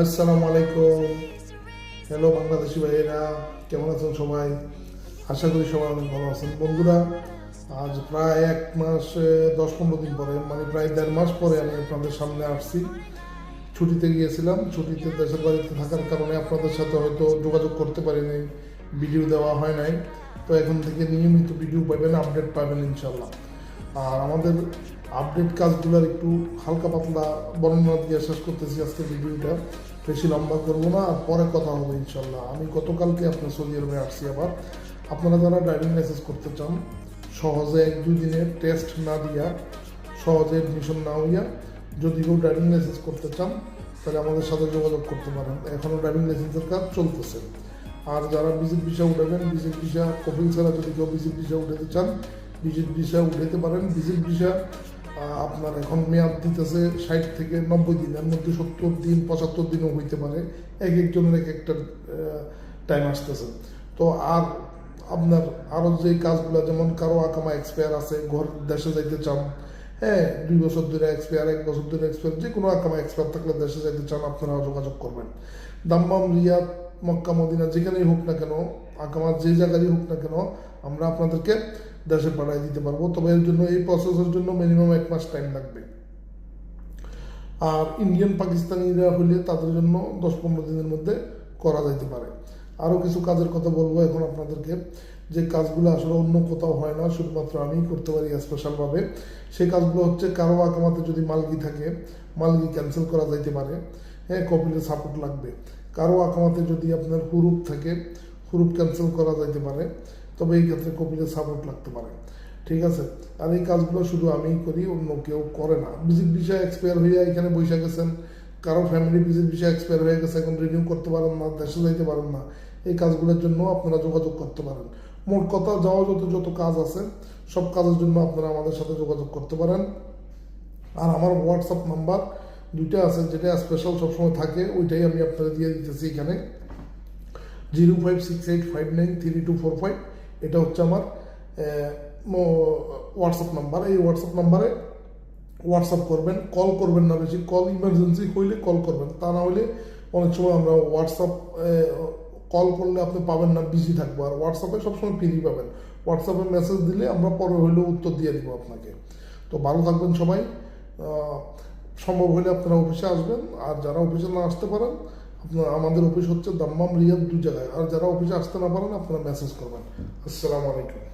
আসসালামু আলাইকুম। হ্যালো বাংলাদেশি ভাইয়েরা, কেমন আছেন সবাই? আশা করি সবাই অনেক ভালো আছেন। বন্ধুরা, আজ প্রায় এক মাস দশ পনেরো দিন পরে মানে প্রায় দেড় মাস পরে আমি আপনাদের সামনে আসছি। ছুটিতে গিয়েছিলাম। ছুটিতে দেশের বাড়িতে থাকার কারণে আপনাদের সাথে হয়তো যোগাযোগ করতে পারিনি, ভিডিও দেওয়া হয় নাই। তো এখন থেকে নিয়মিত ভিডিও পাবেন, আপডেট পাবেন ইনশাল্লাহ আর আমাদের আপডেট কাজগুলোর একটু হালকা পাতলা বর্ণনা দিয়ে শেষ করতেছি আজকে ভিডিওটা। বেশি লম্বা করব না, আর পরে কথা হবে ইনশাল্লাহ। আমি গতকালকে আপনার সৌদি আরবে আসছি আবার। আপনারা যারা ড্রাইভিং লাইসেন্স করতে চান, সহজে এক দুই দিনে টেস্ট না দিয়া সহজে এডমিশন না হইয়া যদি কেউ ড্রাইভিং লাইসেন্স করতে চান, তাহলে আমাদের সাথে যোগাযোগ করতে পারেন। এখনও ড্রাইভিং লাইসেন্সের কাজ চলতেছে। আর যারা ভিজিট ভিসা উঠাবেন ভিজিট ভিসা কপিল ছাড়া যদি কেউ ভিজিট ভিসা উঠাতে চান ভিজিট ভিসা উঠাতে পারেন। ভিজিট ভিসা আপনার এখন মেয়াদ দিতেছে ষাট থেকে নব্বই দিন, এর মধ্যে সত্তর দিন, পঁচাত্তর দিনও হইতে পারে। এক একজনের এক একটা টাইম আসতেছে। তো আর আপনার আরও যে কাজগুলো, যেমন কারও আকামা এক্সপায়ার আছে, ঘর দেশে যাইতে চান হ্যাঁ দুই বছর ধরে এক্সপায়ার এক বছর ধরে এক্সপায়ার যে কোনো আকামা এক্সপায়ার থাকলে দেশে যাইতে চান আপনারা যোগাযোগ করবেন। দাম্মাম রিয়াদ, মক্কা, মদিনা, যেখানেই হোক না কেন, আকামা যে জায়গারই হোক না কেন, আমরা আপনাদেরকে দেশে পাঠিয়ে দিতে পারব। তবে এর জন্য এই প্রসেসের জন্য মিনিমাম এক মাস টাইম লাগবে। আর ইন্ডিয়ান পাকিস্তানিরা হলে তাদের জন্য দশ পনেরো দিনের মধ্যে করা যাইতে পারে। আরও কিছু কাজের কথা বলব এখন আপনাদেরকে। যে কাজগুলো আসলে অন্য কোথাও হয় না, শুধুমাত্র আমি করতে পারি স্পেশালভাবে সেই কাজগুলো হচ্ছে কারও আকামাতে যদি মালগি থাকে, মালগি ক্যান্সেল করা যাইতে পারে। হ্যাঁ কপিলের সাপোর্ট লাগবে। কারও আকামাতে যদি আপনার হুরুপ থাকে, হুরুপ ক্যান্সেল করা যাইতে পারে। তবে এই ক্ষেত্রে কপিলের সাপোর্ট লাগতে পারে। ঠিক আছে? আর এই কাজগুলো শুধু আমি করি, অন্য কেউ করে না। ভিজিট ভিসা এক্সপায়ার হয়ে এখানে বসে গেছেন। কারও ফ্যামিলি ভিজিট ভিসা এক্সপায়ার হয়ে গেছে, এখন রিনিউ করতে পারেন না, দেশে যাইতে পারেন না। এই কাজগুলোর জন্য আপনারা যোগাযোগ করতে পারেন। মোট কথা, যাওয়া যত যত কাজ আছে, সব কাজের জন্য আপনারা আমাদের সাথে যোগাযোগ করতে পারেন। আর আমার হোয়াটসঅ্যাপ নাম্বার দুইটা আছে, যেটা স্পেশাল সবসময় থাকে, ওইটাই আমি আপনাদের দিয়ে দিতেছি এখানে। Zero five six eight five nine three two four five এটা হচ্ছে আমার হোয়াটসঅ্যাপ নাম্বার এই হোয়াটসঅ্যাপ নাম্বারে হোয়াটসঅ্যাপ করবেন কল করবেন না বেশি। কল ইমার্জেন্সি হইলে কল করবেন। তা না হলে অনেক সময় আমরা হোয়াটসঅ্যাপ কল করলে আপনি পাবেন না বিজি থাকব। আর হোয়াটসঅ্যাপে সবসময় ফ্রি পাবেন। হোয়াটসঅ্যাপে মেসেজ দিলে আমরা পরে হইলেও উত্তর দিয়ে দিব আপনাকে। তো ভালো থাকবেন সবাই। সম্ভব হলে আপনারা অফিসে আসবেন। আর যারা অফিসে না আসতে পারেন আমাদের অফিস হচ্ছে দাম্মাম রিয়াদ দু জায়গায়। আর যারা অফিসে আসতে না পারেন, আপনারা মেসেজ করবেন। আসসালামু আলাইকুম।